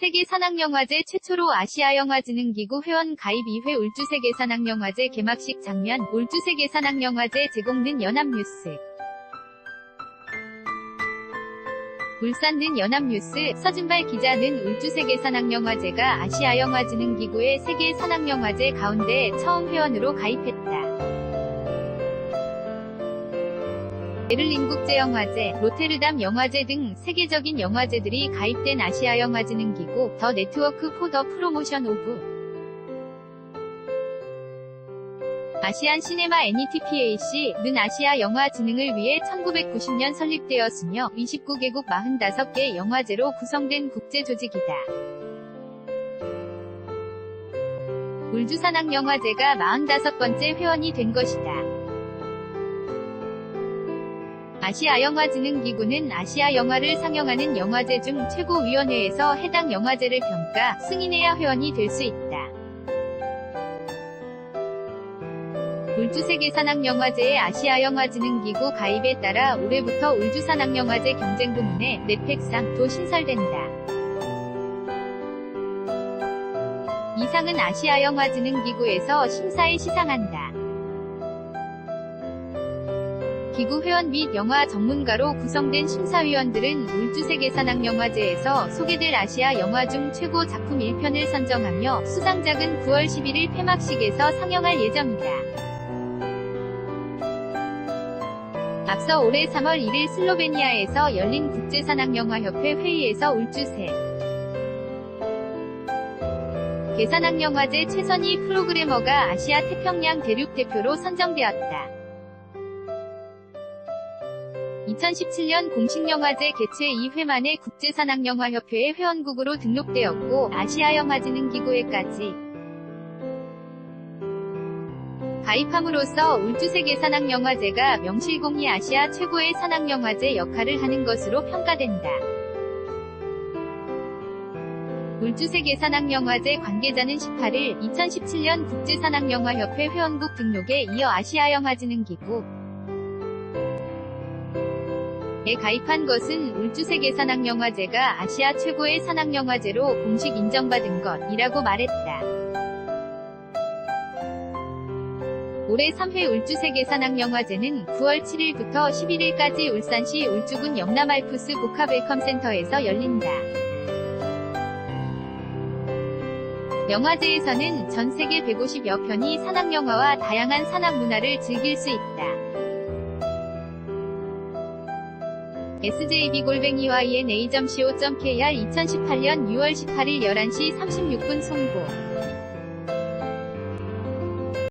세계 산악영화제 최초로 아시아 영화진흥기구 회원 가입 2회 울주 세계 산악영화제 개막식 장면, 울주 세계 산악영화제 제공는 연합뉴스. 울산는 연합뉴스, 서진발 기자는 울주 세계 산악영화제가 아시아 영화진흥기구의 세계 산악영화제 가운데 처음 회원으로 가입했다. 베를린 국제영화제, 로테르담 영화제 등 세계적인 영화제들이 가입된 아시아 영화진흥기구 더 네트워크 포 더 프로모션 오브 아시안 시네마 NETPAC는 아시아 영화 진흥을 위해 1990년 설립되었으며 29개국 45개 영화제로 구성된 국제 조직이다. 울주산악 영화제가 45번째 회원이 된 것이다. 아시아영화진흥기구는 아시아 영화를 상영하는 영화제 중 최고위원회에서 해당 영화제를 평가, 승인해야 회원이 될 수 있다. 울주세계 산악영화제의 아시아영화진흥기구 가입에 따라 올해부터 울주산악영화제 경쟁 부문에 넷팩상도 신설된다. 이 상은 아시아영화진흥기구에서 심사에 시상한다. 기구 회원 및 영화 전문가로 구성된 심사위원들은 울주세계 산악영화제에서 소개될 아시아 영화 중 최고 작품 1편을 선정하며 수상작은 9월 11일 폐막식에서 상영할 예정이다. 앞서 올해 3월 1일 슬로베니아에서 열린 국제산악영화협회 회의에서 울주세 계산악영화제 최선희 프로그래머가 아시아 태평양 대륙 대표로 선정되었다. 2017년 공식영화제 개최 2회 만에 국제산악영화협회의 회원국으로 등록되었고 아시아영화진흥기구에까지 가입함으로써 울주세계 산악영화제가 명실공히 아시아 최고의 산악영화제 역할을 하는 것으로 평가된다. 울주세계 산악영화제 관계자는 18일 2017년 국제산악영화협회 회원국 등록에 이어 아시아영화진흥기구 에 가입한 것은 울주세계 산악영화제가 아시아 최고의 산악영화제로 공식 인정받은 것이라고 말했다. 올해 3회 울주세계 산악영화제는 9월 7일부터 11일까지 울산시 울주군 영남알프스 복합웰컴센터에서 열린다. 영화제에서는 전 세계 150여 편이 산악영화와 다양한 산악문화를 즐길 수 있다. Sjb골뱅이와 enA.co.kr 2018년 6월 18일 11시 36분 송고